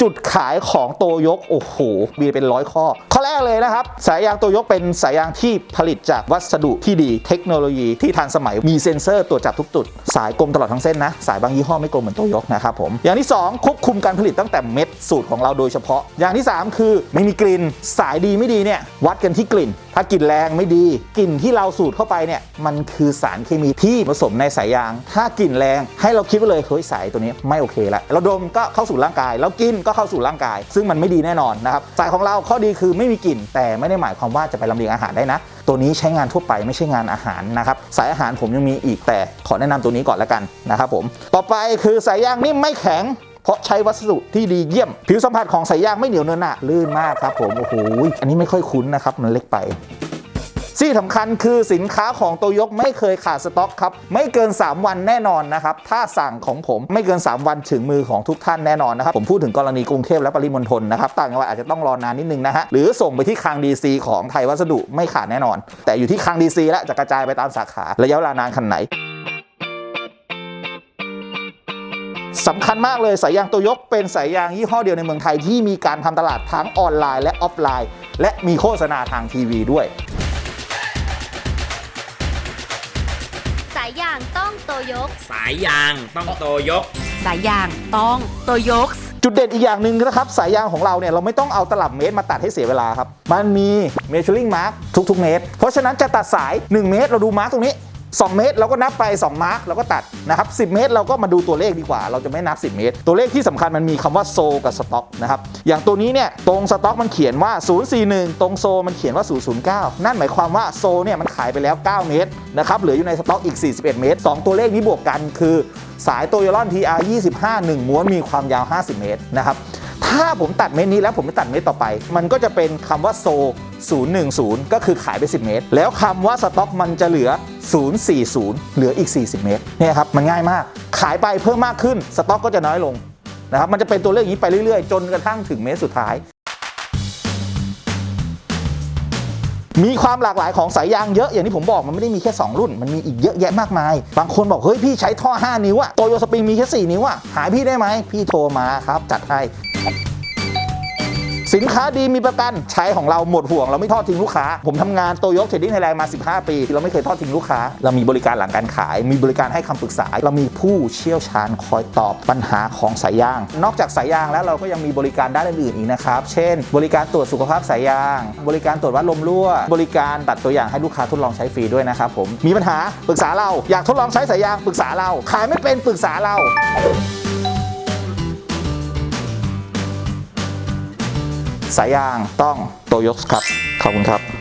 จุดขายของโตยก โอ้โหมีเป็นร้อยข้อ ข้อแรกเลยนะครับ สายยางโตยกเป็นสายยางที่ผลิตจากวัสดุที่ดีเทคโนโลยีที่ทันสมัยมีเซ็นเซอร์ตรวจจับทุกจุด สายกลมตลอดทั้งเส้นนะ สายบางยี่ห้อไม่กลมเหมือนโตยกนะครับผมอย่างที่ 2 ควบคุมการผลิตตั้งแต่เม็ดสูตรของเราโดยเฉพาะ อย่างที่ 3 คือไม่มีกลิ่นสายดีไม่ดีเนี่ยวัดกันที่กลิ่น ถ้ากลิ่นแรงไม่ดีกลิ่นที่เราสูดเข้าไปเนี่ยมันคือสารเคมีที่ผสมในสายยาง ถ้ากลิ่นแรงให้เราคิดไว้เลยเฮ้ยสายตัวนี้ไม่โอเคละเราดมก็เข้าสู่ร่างกายแล้วกินก็เข้าสู่ร่างกาย ซึ่งมันไม่ดีแน่นอนนะครับสายของเราข้อดีคือไม่มีกลิ่น แต่ไม่ได้หมายความว่าจะไปลำเลียงอาหารได้นะ ตัวนี้ใช้งานทั่วไปไม่ใช่งานอาหารนะครับสายอาหารผมยังมีอีกแต่ขอแนะนำตัวนี้ก่อนละกันนะครับผมต่อไปคือสายยางนิ่มไม่แข็งเพราะใช้วัสดุที่ดีเยี่ยม ผิวสัมผัสของสายยางไม่เหนียวเนินหนะลื่นมากครับผม โอ้โห อันนี้ไม่ค่อยคุ้นนะครับ มันเล็กไป ที่สำคัญคือสินค้าของโตยกไม่เคยขาดสต็อกครับ ไม่เกิน 3 วันแน่นอนนะครับ ถ้าสั่งของผมไม่เกิน 3 วันถึงมือของทุกท่านแน่นอนนะครับ ผมพูดถึงกรณีกรุงเทพและปริมณฑลนะครับ ต่างจังหวัดอาจจะต้องรอนานนิดนึงนะฮะ หรือส่งไปที่คลังดีซีของไทยวัสดุไม่ขาดแน่นอน แต่อยู่ที่คลังดีซีแล้วจะกระจายไปตามสาขาระยะเวลานานขนาดไหนสำคัญมากเลยสายยางโตโยกเป็นสายยางยี่ห้อเดียวในเมืองไทยที่มีการทำตลาดทั้งออนไลน์และออฟไลน์ และมีโฆษณาทางทีวีด้วย ยก สายยางต้องโตยก สายยางต้องโตโยก จุดเด่นอีกอย่างหนึ่งนะครับ สายยางของเราเนี่ย เราไม่ต้องเอาตลับเมตรมาตัดให้เสียเวลาครับ มันมี measuring mark ทุกๆ เมตร เพราะฉะนั้นจะตัดสาย 1 เมตร เราดูมาร์กตรงนี้ 2 เมตรเราก็นับไป 2 มาร์กเราก็ตัดนะครับ10 เมตรเราก็มาดูตัวเลขดีกว่า เราจะไม่นับ 10 เมตร ตัวเลขที่สำคัญมันมีคำว่าโซกับสต็อกนะครับอย่างตัวนี้เนี่ยตรงสต็อกมันเขียนว่า 041 ตรงโซมันเขียนว่า 009 นั่นหมายความว่าโซเนี่ยมันขายไปแล้ว 9 เมตรนะครับเหลืออยู่ในสต็อกอีก 41 เมตร 2 ตัวเลขนี้บวกกันคือสายโตโยรอน TR 25 1ม้วนมีความยาว 50 เมตรนะครับถ้าผมตัดเม็ดนี้แล้วผมไม่ตัดเม็ดต่อไป มันก็จะเป็นคำว่าโซ 010 ก็คือขายไป 10 เมตร แล้วคำว่าสต็อกมันจะเหลือ 040 เหลืออีก 40 เมตรเนี่ยครับมันง่ายมาก ขายไปเพิ่มมากขึ้นสต็อกก็จะน้อยลงนะครับมันจะเป็นตัวเลขอย่างนี้ไปเรื่อยๆ จนกระทั่งถึงเมตรสุดท้าย มีความหลากหลายของสายยางเยอะอย่างที่ผมบอกมันไม่ได้มีแค่ 2 รุ่น มันมีอีกเยอะแยะมากมาย บางคนบอกเฮ้ยพี่ใช้ท่อ 5 นิ้วอะโตโยสปริงมีแค่ 4 นิ้วอะหายพี่ได้ไหมพี่โทรมาครับจัดให้ สินค้าดีมีประกันใช้ของเราหมดห่วง เราไม่ทอดทิ้งลูกค้า ผมทำงานโตโยกเทรดดิ้งไทยแลนด์มา 15 ปี เราไม่เคยทอดทิ้งลูกค้า เรามีบริการหลังการขาย มีบริการให้คำปรึกษา เรามีผู้เชี่ยวชาญคอยตอบปัญหาของสายยาง นอกจากสายยางแล้วเราก็ยังมีบริการด้านอื่นๆอีกนะครับเช่น บริการตรวจสุขภาพสายยาง บริการตรวจวัดลมรั่ว บริการตัดตัวอย่างให้ลูกค้าทดลองใช้ฟรีด้วยนะครับผมมีปัญหาปรึกษาเราอยากทดลองใช้สายยางปรึกษาเรา ขายไม่เป็นปรึกษาเรา สายยางต้องโตโยกครับ ขอบคุณครับ